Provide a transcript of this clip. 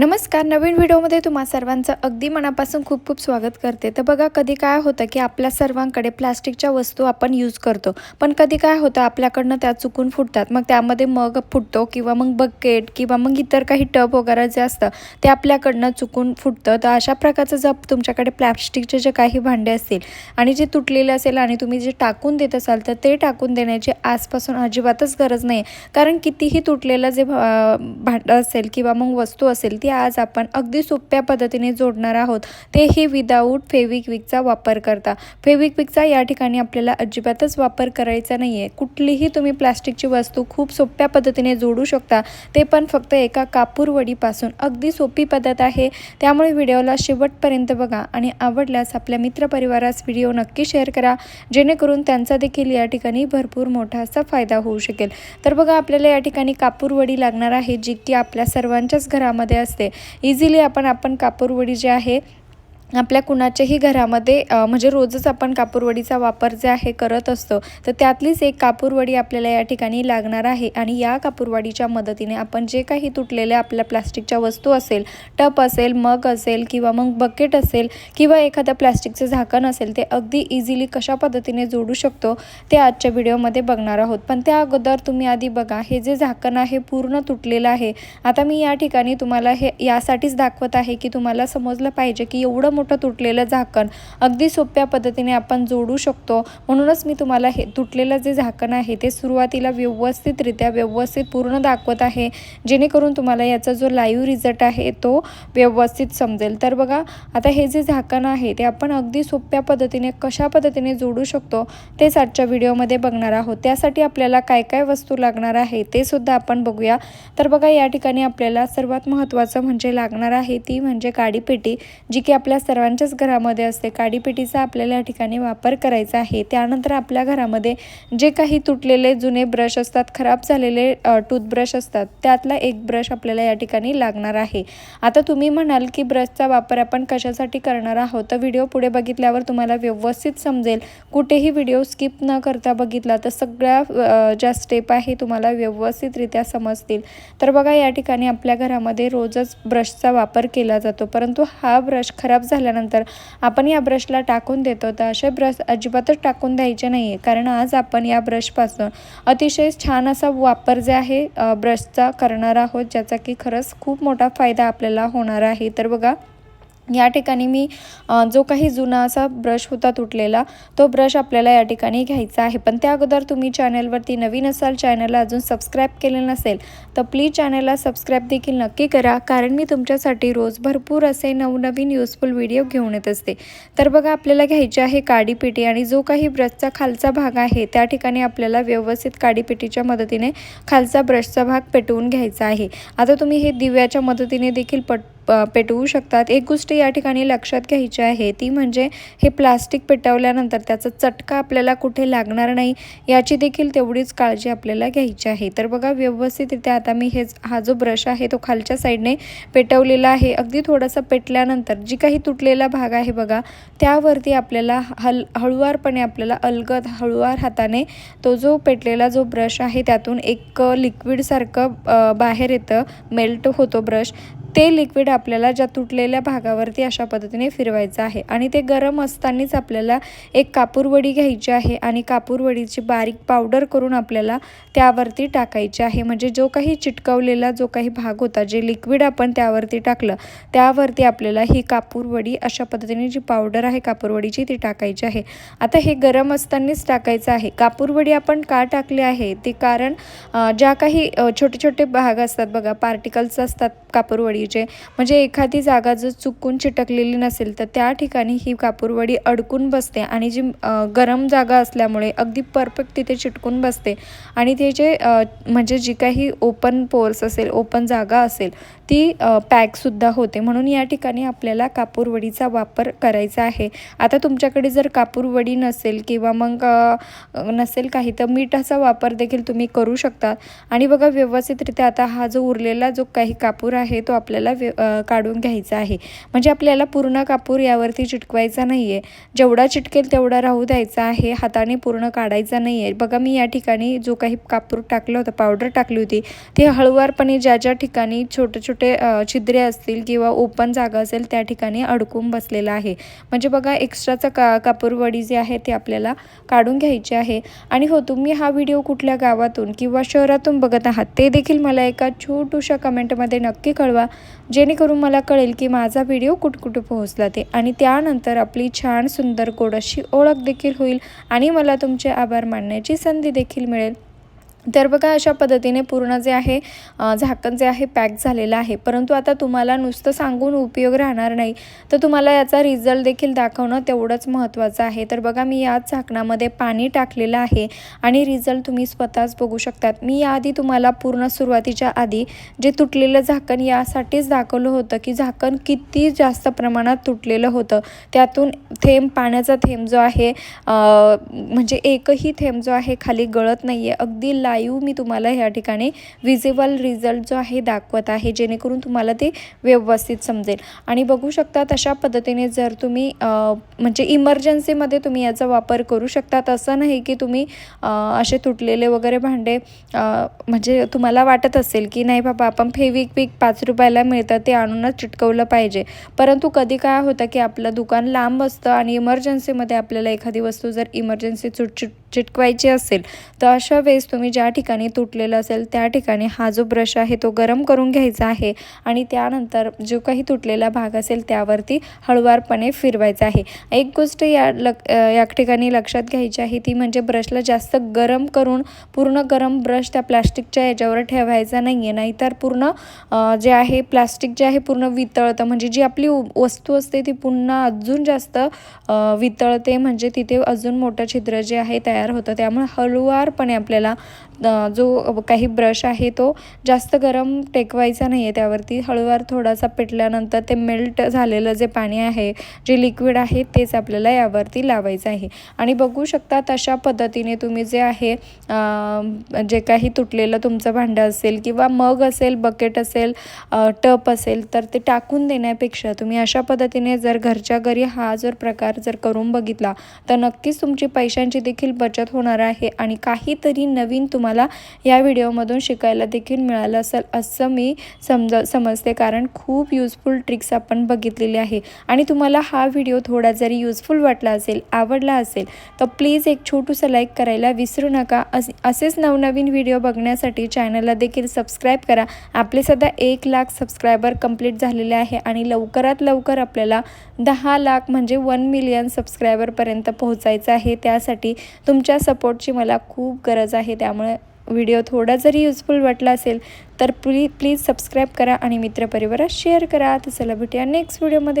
नमस्कार नवीन व्हिडिओमध्ये तुम्हा सर्वांचं अगदी मनापासून खूप खूप स्वागत करते. तर बघा कधी काय होतं की आपल्या सर्वांकडे प्लास्टिकच्या वस्तू आपण यूज करतो. पण कधी काय होतं आपल्याकडनं त्या चुकून फुटतात. मग त्यामध्ये मग फुटतो किंवा मग बकेट किंवा मग इतर काही टब वगैरे जे असतं ते आपल्याकडनं चुकून फुटतं. तर अशा प्रकारचं जर तुमच्याकडे प्लॅस्टिकचे जे काही भांडे असतील आणि जे तुटलेले असेल आणि तुम्ही जे टाकून देत असाल तर ते टाकून देण्याची आजपासून अजिबातच गरज नाही. कारण कितीही तुटलेलं जे भा- भांडं असेल किंवा मग वस्तू असेल ती आज आपण अगदी सोप्या पद्धतीने जोडणार आहोत. तेही विदाऊट फेविक्विकचा वापर करता. फेविक्विकचा या ठिकाणी आपल्याला अजिबातच वापर करायचा नाही आहे कुठलीही तुम्ही प्लास्टिकची वस्तू खूप सोप्या पद्धतीने जोडू शकता. ते पण फक्त एका कापूरवडीपासून अगदी सोपी पद्धत आहे. त्यामुळे व्हिडिओला शेवटपर्यंत बघा आणि आवडल्यास आपल्या मित्रपरिवारास व्हिडिओ नक्की शेअर करा. जेणेकरून त्यांचा देखील या ठिकाणी भरपूर मोठा असा फायदा होऊ शकेल. तर बघा आपल्याला या ठिकाणी कापूरवडी लागणार आहे जी की आपल्या सर्वांच्याच घरामध्ये असते. इझिली आपण आपण कापूरवडी जे आहे आपल्या कुणाच्याही घरामध्ये म्हणजे रोजच आपण कापूरवडीचा वापर जे आहे करत असतो तर त्यातलीच एक कापूरवडी आपल्याला या ठिकाणी लागणार आहे. आणि या कापूरवडीच्या मदतीने आपण जे काही तुटलेल्या आपल्या प्लास्टिकच्या वस्तू असेल टप असेल मग असेल किंवा मग बकेट असेल किंवा एखादं प्लास्टिकचं झाकण असेल ते अगदी इझिली कशा पद्धतीने जोडू शकतो ते आजच्या व्हिडिओमध्ये बघणार आहोत. पण त्या अगोदर तुम्ही आधी बघा हे जे झाकण आहे पूर्ण तुटलेलं आहे. आता मी या ठिकाणी तुम्हाला हे यासाठीच दाखवत आहे की तुम्हाला समजलं पाहिजे की एवढं मोठं तुटलेलं झाकण. अगदी सोप्या पद्धतीने आपण जोडू शकतो. म्हणूनच मी तुम्हाला हे तुटलेलं जे झाकण आहे ते सुरुवातीला व्यवस्थितरित्या व्यवस्थित पूर्ण दाखवत आहे. जेणेकरून तुम्हाला याचा जो लाईव्ह रिझल्ट आहे तो व्यवस्थित समजेल. तर बघा आता हे जे झाकण आहे ते आपण अगदी सोप्या पद्धतीने कशा पद्धतीने जोडू शकतो तेच आजच्या व्हिडिओमध्ये बघणार आहोत. त्यासाठी आपल्याला काय काय वस्तू लागणार आहे ते सुद्धा आपण बघूया. तर बघा या ठिकाणी आपल्याला सर्वात महत्त्वाचं म्हणजे लागणार आहे ती म्हणजे काडीपेटी जी की आपल्या सर्वांच्याच घरामध्ये असते. काडीपेटीचा आपल्याला या ठिकाणी वापर करायचा आहे. त्यानंतर आपल्या घरामध्ये जे काही तुटलेले जुने ब्रश असतात खराब झालेले टूथब्रश असतात त्यातला एक ब्रश आपल्याला या ठिकाणी लागणार आहे. आता तुम्ही म्हणाल की ब्रशचा वापर आपण कशासाठी करणार आहोत? तर व्हिडिओ पुढे बघितल्यावर तुम्हाला व्यवस्थित समजेल. कुठेही व्हिडिओ स्किप न करता बघितला तर सगळ्या ज्या स्टेप आहे तुम्हाला व्यवस्थितरित्या समजतील. तर बघा या ठिकाणी आपल्या घरामध्ये रोजच ब्रशचा वापर केला जातो. परंतु हा ब्रश खराब झाल्यानंतर आपण या ब्रशला टाकून देतो. तर असे ब्रश अजिबातच टाकून द्यायचे नाही आहे कारण आज आपण या ब्रशपासून अतिशय छान असा वापर जे आहे ब्रशचा करणार आहोत. ज्याचा की खरंच खूप मोठा फायदा आपल्याला होणार आहे. तर बघा या ठिकाणी मी जो काही जुना असा ब्रश होता तुटलेला तो ब्रश आपल्याला या ठिकाणी घ्यायचा आहे. पण त्या अगोदर तुम्ही चॅनलवरती नवीन असाल चॅनलला अजून सबस्क्राईब केलेलं नसेल तर प्लीज चॅनलला सबस्क्राईब देखील नक्की करा कारण मी तुमच्यासाठी रोज भरपूर असे नवनवीन युजफुल व्हिडिओ घेऊन येत असते. तर बघा आपल्याला घ्यायची आहे काडीपेटी आणि जो काही ब्रशचा खालचा भाग आहे त्या ठिकाणी आपल्याला व्यवस्थित काडीपेटीच्या मदतीने खालचा ब्रशचा भाग पेटवून घ्यायचा आहे. आता तुम्ही हे दिव्याच्या मदतीने देखील पट पेटवू शकतात. एक गोष्ट या ठिकाणी लक्षात घ्यायची आहे ती म्हणजे हे प्लास्टिक पेटवल्यानंतर त्याचा चटका आपल्याला कुठे लागणार नाही याची देखील तेवढीच काळजी आपल्याला घ्यायची आहे. तर बघा व्यवस्थितरित्या आता मी हे हा जो ब्रश आहे तो खालच्या साईडने पेटवलेला आहे. अगदी थोडासा पेटल्यानंतर जी काही तुटलेला भाग आहे बघा त्यावरती आपल्याला हल हळुवारपणे आपल्याला अलगद हळुवार हाताने तो जो पेटलेला जो ब्रश आहे त्यातून एक लिक्विडसारखं बाहेर येतं मेल्ट होतो ब्रश. ते लिक्विड आपल्याला ज्या तुटलेल्या भागावरती अशा पद्धतीने फिरवायचं आहे. आणि ते गरम असतानाच आपल्याला एक कापूरवडी घ्यायची आहे आणि कापूरवडीची बारीक पावडर करून आपल्याला त्यावरती टाकायची आहे. म्हणजे जो काही चिटकवलेला जो काही भाग होता जे लिक्विड आपण त्यावरती टाकलं त्यावरती आपल्याला ही कापूरवडी अशा पद्धतीने जी पावडर आहे कापूरवडीची ती टाकायची आहे. आता हे गरम असतानाच टाकायचं आहे. कापूरवडी आपण का टाकली आहे? ते कारण ज्या काही छोटे छोटे भाग असतात बघा पार्टिकल्स असतात कापूरवडी कापूरवडीचे म्हणजे एखादी जागा जर चुकून चिटकलेली नसेल तर त्या ठिकाणी ही कापूरवडी अडकून बसते आणि जी गरम जागा असल्यामुळे अगदी परफेक्ट तिथे चिटकून बसते. आणि ते जे म्हणजे जी काही ओपन पोर्स असेल ओपन जागा असेल ती पॅकसुद्धा होते. म्हणून या ठिकाणी आपल्याला कापूरवडीचा वापर करायचा आहे. आता तुमच्याकडे जर कापूरवडी नसेल किंवा मग नसेल काही तर मीठाचा वापर देखील तुम्ही करू शकता. आणि बघा व्यवस्थितरित्या आता हा जो उरलेला जो काही कापूर आहे तो आपल्याला व्य काढून घ्यायचा आहे. म्हणजे आपल्याला पूर्ण कापूर यावरती चिटकवायचा नाही आहे जेवढा चिटकेल तेवढा राहू द्यायचा आहे. हाताने पूर्ण काढायचा नाही आहे बघा मी या ठिकाणी जो काही कापूर टाकला होता पावडर टाकली होती ती हळुवारपणे ज्या ज्या ठिकाणी छोटं छोटं छोटे छिद्रे असतील किंवा ओपन जागा असेल त्या ठिकाणी अडकून बसलेला आहे. म्हणजे बघा एक्स्ट्राचा का कापूरवडी जी आहे ती आपल्याला काढून घ्यायची आहे. आणि हो तुम्ही हा व्हिडिओ कुठल्या गावातून किंवा शहरातून बघत आहात ते देखील मला एका छोटूशा कमेंटमध्ये नक्की कळवा. जेणेकरून मला कळेल की माझा व्हिडिओ कुठकुठे पोहोचला ते. आणि त्यानंतर आपली छान सुंदर गोड अशी ओळख देखील होईल आणि मला तुमचे आभार मानण्याची संधी देखील मिळेल. तर बघा अशा पद्धतीने पूर्ण जे आहे झाकण जे आहे पॅक झालेलं आहे. परंतु आता तुम्हाला नुसतं सांगून उपयोग राहणार नाही. तर तुम्हाला याचा रिझल्ट देखील दाखवणं तेवढंच महत्त्वाचं आहे. तर बघा मी याच झाकणामध्ये पाणी टाकलेलं आहे आणि रिझल्ट तुम्ही स्वतःच बघू शकतात. मी याआधी तुम्हाला पूर्ण सुरुवातीच्या आधी जे तुटलेलं झाकण यासाठीच दाखवलं होतं की झाकण किती जास्त प्रमाणात तुटलेलं होतं. त्यातून थेंब पाण्याचा थेंब जो आहे म्हणजे एकही थेंब जो आहे खाली गळत नाही आहे अगदी लाईव्ह मी तुम्हाला ह्या ठिकाणी विजिबल रिझल्ट जो आहे दाखवत आहे जेणेकरून तुम्हाला ते व्यवस्थित समजेल. आणि बघू शकता तशा पद्धतीने जर तुम्ही म्हणजे इमर्जन्सीमध्ये तुम्ही याचा वापर करू शकतात. असं नाही की तुम्ही असे तुटलेले वगैरे भांडे म्हणजे तुम्हाला वाटत असेल की नाही बाबा आपण फेविक पीक पाच रुपयाला मिळतं ते आणूनच चिटकवलं पाहिजे. परंतु कधी काय होतं की आपलं दुकान लांब असतं आणि इमर्जन्सीमध्ये आपल्याला एखादी वस्तू जर इमर्जन्सी चुटचुट चिटकवायची असेल तर अशा वेळेस तुम्ही ज्या ठिकाणी तुटलेलं असेल त्या ठिकाणी हा जो ब्रश आहे तो गरम करून घ्यायचा आहे आणि त्यानंतर जो काही तुटलेला भाग असेल त्यावरती हळुवारपणे फिरवायचा आहे. एक गोष्ट या लक या ठिकाणी लक्षात घ्यायची आहे ती म्हणजे ब्रशला जास्त गरम करून पूर्ण गरम ब्रश त्या प्लास्टिकच्या याच्यावर ठेवायचा नाही आहे नाहीतर पूर्ण जे आहे प्लास्टिक जे आहे पूर्ण वितळतं. म्हणजे जी आपली उ- वस्तू असते ती पुन्हा अजून जास्त वितळते. म्हणजे तिथे अजून मोठं छिद्र जे आहे तयार तयार होतं. त्यामुळे हळुवारपणे आपल्याला जो काही ब्रश आहे तो जास्त गरम टेकवायचा नाही आहे त्यावरती. हळूवार थोडासा पेटल्यानंतर ते मेल्ट झालेलं जे पाणी आहे जे लिक्विड आहे तेच आपल्याला यावरती लावायचं आहे. आणि बघू शकता तशा पद्धतीने तुम्ही जे आहे जे काही तुटलेलं तुमचं भांडं असेल किंवा मग असेल बकेट असेल टप असेल तर ते टाकून देण्यापेक्षा तुम्ही अशा पद्धतीने जर घरच्या घरी हा जर प्रकार जर करून बघितला तर नक्कीच तुमची पैशांची देखील बचत होणार आहे आणि काहीतरी नवीन तुम्हाला तुम्हाला या व्हिडिओमधून शिकायला देखील मिळालं असेल असं मी समज समजते. कारण खूप युजफुल ट्रिक्स आपण बघितलेली आहे. आणि तुम्हाला हा व्हिडिओ थोडा जरी युजफुल वाटला असेल आवडला असेल तर प्लीज एक छोटूसं लाईक करायला विसरू नका. अस असेच नवनवीन व्हिडिओ बघण्यासाठी चॅनलला देखील सबस्क्राईब करा. आपले सध्या एक लाख सबस्क्रायबर कंप्लीट झालेले आहे आणि लवकरात लवकर आपल्याला दहा लाख म्हणजे वन मिलियन सबस्क्रायबरपर्यंत पोहोचायचं आहे. त्यासाठी तुमच्या सपोर्टची मला खूप गरज आहे. त्यामुळे व्हिडिओ थोडा जरी युजफुल वाटला असेल तर प्ली प्लीज सबस्क्राईब करा आणि मित्रपरिवारात शेअर करा. तर चला भेटूया नेक्स्ट व्हिडिओमध्ये